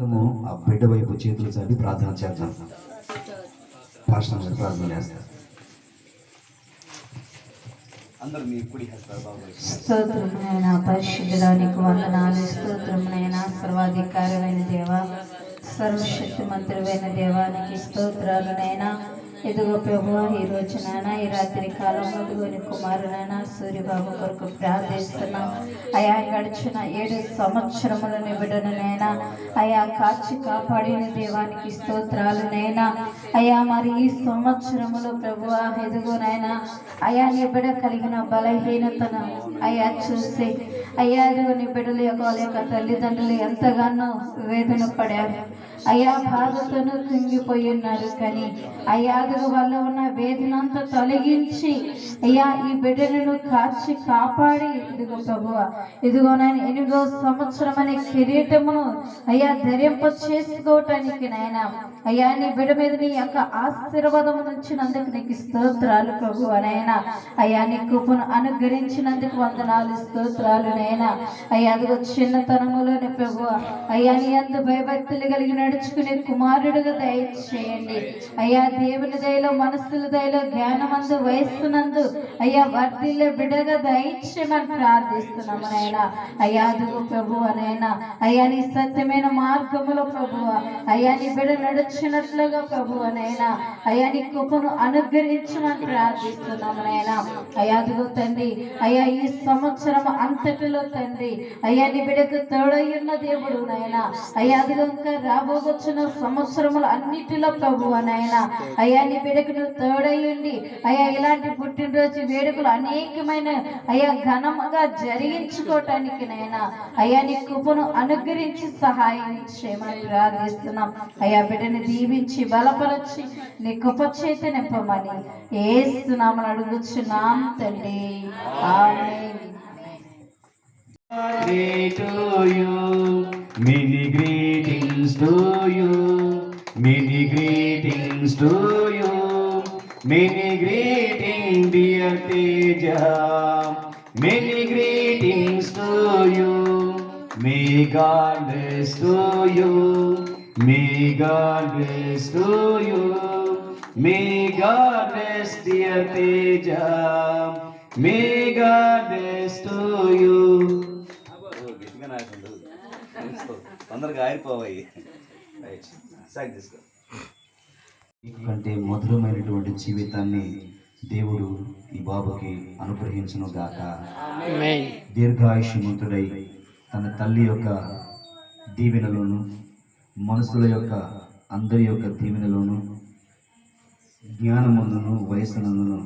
మనము ఆ బిడ్డ వైపు చేతులు చాపి ప్రార్థన చేద్దాం. పాస్టర్ గారు ప్రార్థన చేస్తారు అందరూ మీ కుడి హస్తారు బాబు స్తోత్రమైన పరిశుద్ధుడానికి వందనాలు స్తోత్రమైన సర్వాధికారమైన దేవ సర్వశక్తి మంత్రులైన దేవానికి స్తోత్రాలు నైనా ఇదిగో ప్రభు ఈ రోజు నాయన ఈ రాత్రి కాలంలో ఇదిగోని కుమారునైనా సూర్యబాబు కొరకు ప్రార్థిస్తున్నాం. అయా గడిచిన ఏడు సంవత్సరముల నిబిడను అయా కాచి కాపాడిన దేవానికి స్తోత్రాలు నైనా అయా మరి ఈ సంవత్సరములో ప్రభు ఎదుగునైనా అయా నీ కలిగిన బలహీనతను అయా చూసి అయ్యారు నీ బిడ్డల యొక్క వాళ్ళ యొక్క తల్లిదండ్రులు ఎంతగానో వేదన పడారు. అయ్యా బాధతోనూ కుంగిపోయి ఉన్నారు కానీ అయ్యా వల్ల ఉన్న వేదన అంతా తొలగించి అయ్యా ఈ బిడ్డలను కాచి కాపాడి ఇదిగో ప్రభువ ఇదిగో నాయన ఎనిమిదో సంవత్సరం అనే కిరీటమును అయ్యా ధరింప చేసుకోవటానికి నాయన అయ్యా నీ బిడ్డ మీద నీ యొక్క ఆశీర్వాదం నుంచినందుకు నీకు స్తోత్రాలు ప్రభు నాయన. అయ్యా నీ కృపను అనుగ్రహించినందుకు వందనాలు స్తోత్రాలు నాయన. అయ్యా అదిగో చిన్నతనములోనే ప్రభు అయ్యా నీ అంత భయభక్తులు కలిగి నడుచుకునే కుమారుడుగా దయచేయండి. అయ్యా దేవుని దయలో మనస్సుల దయలో జ్ఞానమందు వయస్సునందు అయ్యా వర్తిల్లే బిడగా దయచేయమని ప్రార్థిస్తున్నాము నాయన. అయ్యా అదుగు ప్రభు అనైనా అయ్యా నీ సత్యమైన మార్గములో ప్రభు అయ్యా నీ బిడ నడుచున్నట్లుగా ప్రభు అనైనా అయ్యా నీ కృపను అనుగ్రహించమని ప్రార్థిస్తున్నాము నాయన. అయ్యా అదుగు తండ్రి. అయ్యా ఈ సంవత్సరం అంతటిలో తండ్రి. అయ్యా నీ బిడ్డకు తోడయ్యున్న దేవుడు నాయన. అయ్యా అదిగో ఇంకా రాబోవచ్చిన సంవత్సరములు అన్నిటిలో ప్రభు నాయన. అయ్యా నీ బిడ్డకు నువ్వు తోడయ్యండి. అయ్యా ఇలాంటి పుట్టినరోజు వేడుకలు అనేకమైన అయ్యా ఘనముగా జరిగించుకోవటానికి నాయన. అయ్యా నీ కృపను అనుగ్రహించి సహాయం చేయమని ప్రార్థిస్తున్నాం. అయ్యా బిడ్డని దీవించి బలపరచి నీ కృప చేత నింపమని ఏస్తున్నామని అడుగుచున్నాం తండ్రి. ఆమె to you. Many greetings, dear Teja. Many greetings to you. May God bless to you. May God bless to you. May God bless dear Teja. May God bless to you. తొందరగా ఆరిపోవాయి రైట్ సాగి తీసుకో కంటే మధురమైనటువంటి జీవితాన్ని దేవుడు ఈ బాబుకి అనుగ్రహించును గాక. దీర్ఘాయుష్యమంతుడై తన తల్లి యొక్క దీవెనలోను మనుషుల యొక్క అందరి యొక్క దీవెనలోను జ్ఞానములను వయసులను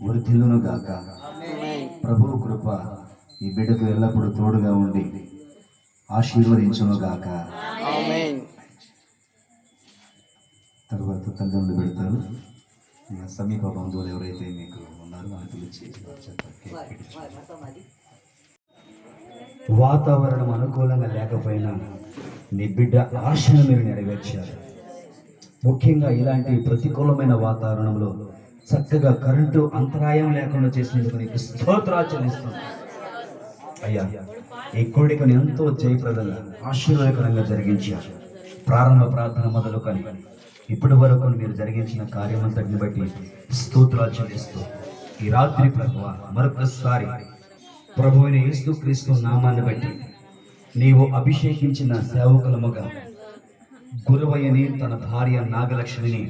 వృద్ధిలను గాక. ప్రభువు కృప ఈ బిడ్డకు ఎల్లప్పుడూ తోడుగా ఉండి ఆశీర్వదించును గాక. తర్వాత తల్లిదండ్రులు పెడతారు. సమీప బంధువులు ఎవరైతే మీకు ఉన్నారో వాళ్ళని పిలిచి. వాతావరణం అనుకూలంగా లేకపోయినా నీ బిడ్డ ఆశను మీరు నెరవేర్చారు ముఖ్యంగా ఇలాంటి ప్రతికూలమైన వాతావరణంలో చక్కగా కరెంటు అంతరాయం లేకుండా చేసినందుకు నీకు స్తోత్రాలు చెల్లిస్తున్నాను అయ్యా ఈ కోడికను ఎంతో జయప్రదంగా ఆశీర్వాదకరంగా జరిగించారు ప్రారంభ ప్రార్థన మొదలుకొని ఇప్పటి వరకు మీరు జరిగించిన కార్యమంతటిని బట్టి స్తోత్రాలు చెల్లిస్తూ ఈ రాత్రి ప్రభు మరొకసారి ప్రభువైన యేసుక్రీస్తు నామాన్ని బట్టి నీవు అభిషేకించిన సేవకులముగా గురువయ్యని తన భార్య నాగలక్ష్మిని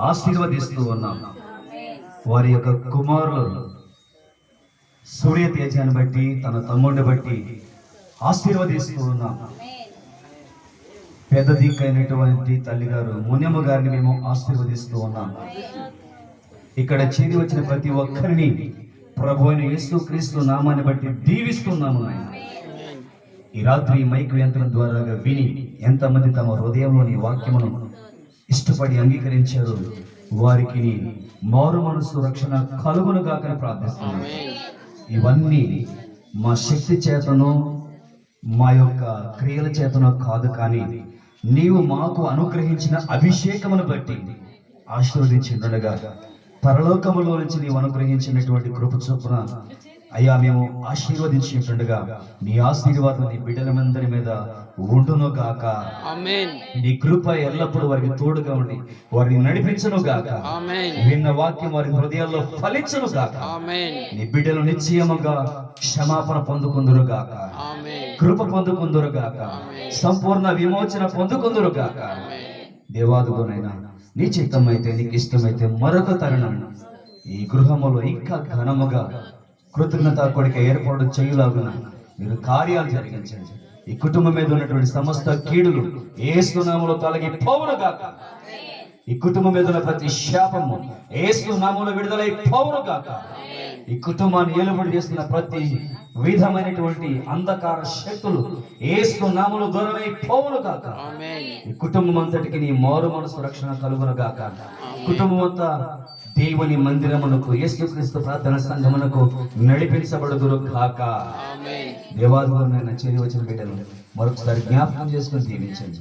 ఆశీర్వదిస్తూ ఉన్నాం. వారి యొక్క కుమారులు సూర్య తేజాన్ని బట్టి తన తమ్ముడిని బట్టి ఆశీర్వదిస్తూ ఉన్నాం. పెద్ద దిక్కైనటువంటి తల్లిగారు మునియమ్మ గారిని మేము ఆశీర్వదిస్తూ ఉన్నాం. ఇక్కడ చేరి వచ్చిన ప్రతి ఒక్కరిని ప్రభు అయిన యేసు క్రీస్తు నామాన్ని బట్టి దీవిస్తున్నాము ఆయన ఈ రాత్రి ఈ మైక్ యంత్రం ద్వారా విని ఎంతమంది తమ హృదయంలోని వాక్యమును ఇష్టపడి అంగీకరించారు వారికి మారు మనసు రక్షణ కలుగును కాకని ప్రార్థిస్తున్నాను ఇవన్నీ మా శక్తి చేతనో మా యొక్క క్రియల చేతనో కాదు కానీ నీవు మాకు అనుగ్రహించిన అభిషేకమును బట్టి ఆశీర్వదించినగా పరలోకములో నుంచి నీవు అనుగ్రహించినటువంటి కృప చొప్పున అయ్యా మేము ఆశీర్వదించినట్లుగా నీ ఆశీర్వాదం నీ బిడ్డలమందరి మీద ఉండును గాక. నీ కృప ఎల్లప్పుడూ వారికి తోడుగా ఉండి వారిని నడిపించును గాక. విన్న వాక్యం వారి హృదయాల్లో ఫలించును గాక. నీ బిడ్డలు నిశ్చయముగా క్షమాపణ పొందుకుందురు గాక. కృప పొందుకుందురు గాక. సంపూర్ణ విమోచన పొందుకుందురు గాక. దేవాదుగునైనా నీ చిత్తమైతే నీకు ఇష్టమైతే మరొక తరుణం. ఈ గృహములో ఇంకా ఘనముగా కృతజ్ఞత కొడుక ఏర్పాటు చేయులాగున మీరు కార్యాలు జరిగించండి. ఈ కుటుంబం మీద ఉన్నటువంటి సమస్త కీడులు ఏసునామలో తొలగి పోవును గాక. ఈ కుటుంబం మీద ఉన్న ప్రతి శాపము ఏసు నామములో విడుదలై గాక. ఈ కుటుంబాన్ని ఏలుబడి చేస్తున్న ప్రతి విధమైనటువంటి అంధకార శక్తులు ఏసు నామములో దూరమై పోవును ఆమేన్. ఈ కుటుంబం అంతటికి నీ మారు మనసు రక్షణ కలుగును గాక. కుటుంబం అంతా దేవుని మందిరమునకు యేసుక్రీస్తు ప్రార్థన సంఘమునకు నడిపించబడుదురు గాక. ఆమేన్. దేవాదుగురునైనా చేరి వచ్చిన బిడ్డలు మరొకసారి జ్ఞాపకం చేసుకుని దీవించండి.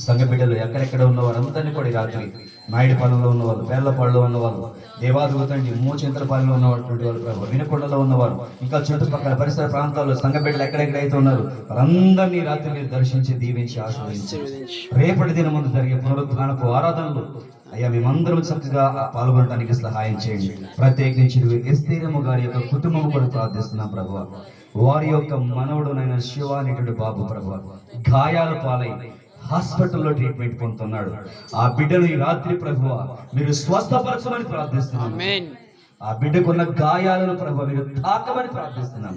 సంఘ బిడ్డలు ఎక్కడెక్కడ ఉన్న వారందరినీ కూడా రాత్రి నాయుడుపాలెంలో ఉన్నవాళ్ళు పేర్లపాడులో ఉన్నవాళ్ళు దేవాదుగుతండి మూచింతలపాలెంలో ఉన్నటువంటి వాళ్ళు ప్రభు వినకొండలో ఉన్నవారు ఇంకా చుట్టుపక్కల పరిసర ప్రాంతాల్లో సంఘ బిడ్డలు ఎక్కడెక్కడైతే ఉన్నారు వారందరినీ రాత్రి మీరు దర్శించి దీవించి ఆశీర్వదించు. రేపటి దిన ముందు జరిగే పునరుద్ధానపు ఆరాధనలు. అయ్యా మేమందరం చక్కగా పాల్గొనడానికి సహాయం చేయండి. ప్రత్యేకించి ఎస్తీరమ్మ గారి యొక్క కుటుంబం కూడా ప్రార్థిస్తున్నాం ప్రభు. వారి యొక్క మనవడునైన శివ అనేటువంటి బాబు ప్రభు. గాయాల పాలై హాస్పిటల్లో ట్రీట్మెంట్ పొందుతున్నాడు. ఆ బిడ్డను ఈ రాత్రి ప్రభువ మీరు స్వస్థపరచమని ప్రార్థిస్తున్నాం. ఆమేన్ ఆ బిడ్డకున్న గాయాలను ప్రభు మీరు తాకమని ప్రార్థిస్తున్నాం.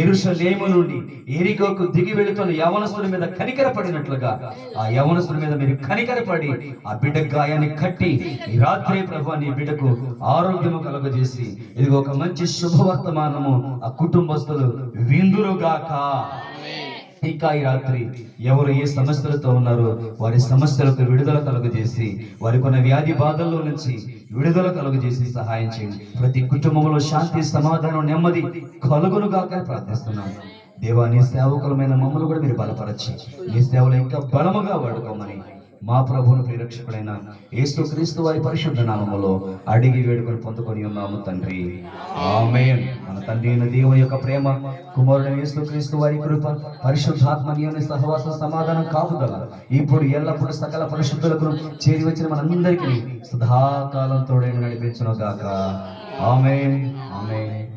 ఎరుషలేము నుండి ఎరిగోకు దిగి వెళుతున్న యవనస్తుల మీద కనికరపడినట్లుగా ఆ యవనస్తుల మీద మీరు కనికరపడి ఆ బిడ్డ గాయాన్ని కట్టి ఈ రాత్రి ప్రభు నీ బిడ్డకు ఆరోగ్యము కలుగజేసి ఇది ఒక మంచి శుభవర్తమానము ఆ కుటుంబస్తులు విందురుగాక. ఇంకా ఈ రాత్రి ఎవరు ఏ సమస్యలతో ఉన్నారో వారి సమస్యలకు విడుదల కలుగజేసి వారికి ఉన్న వ్యాధి బాధల్లో నుంచి విడుదల కలుగజేసి సహాయం చేయండి. ప్రతి కుటుంబంలో శాంతి సమాధానం నెమ్మది కలుగును ప్రార్థిస్తున్నాను దేవా నీ సేవకులమైన మమ్మల్ని కూడా మీరు బలపరచి. నీ సేవలు ఇంకా బలముగా వాడుకోమని మా ప్రభువును ప్రిరక్షకుడైన యేసు క్రీస్తు వారి పరిశుద్ధ నామములో అడిగి వేడుకొని పొందుకొని ఉన్నాము తండ్రి. ఆమె మన తండ్రి అయిన దేవుని యొక్క ప్రేమ కుమారుడు యేసు క్రీస్తు వారి కృప పరిశుద్ధాత్మ నియమని సహవాస సమాధానం కాపుదల ఇప్పుడు ఎల్లప్పుడూ సకల పరిశుద్ధులకు చేరి వచ్చిన మనందరికీ సదాకాలం తోడైన నడిపించును గాక ఆమె ఆమేన్.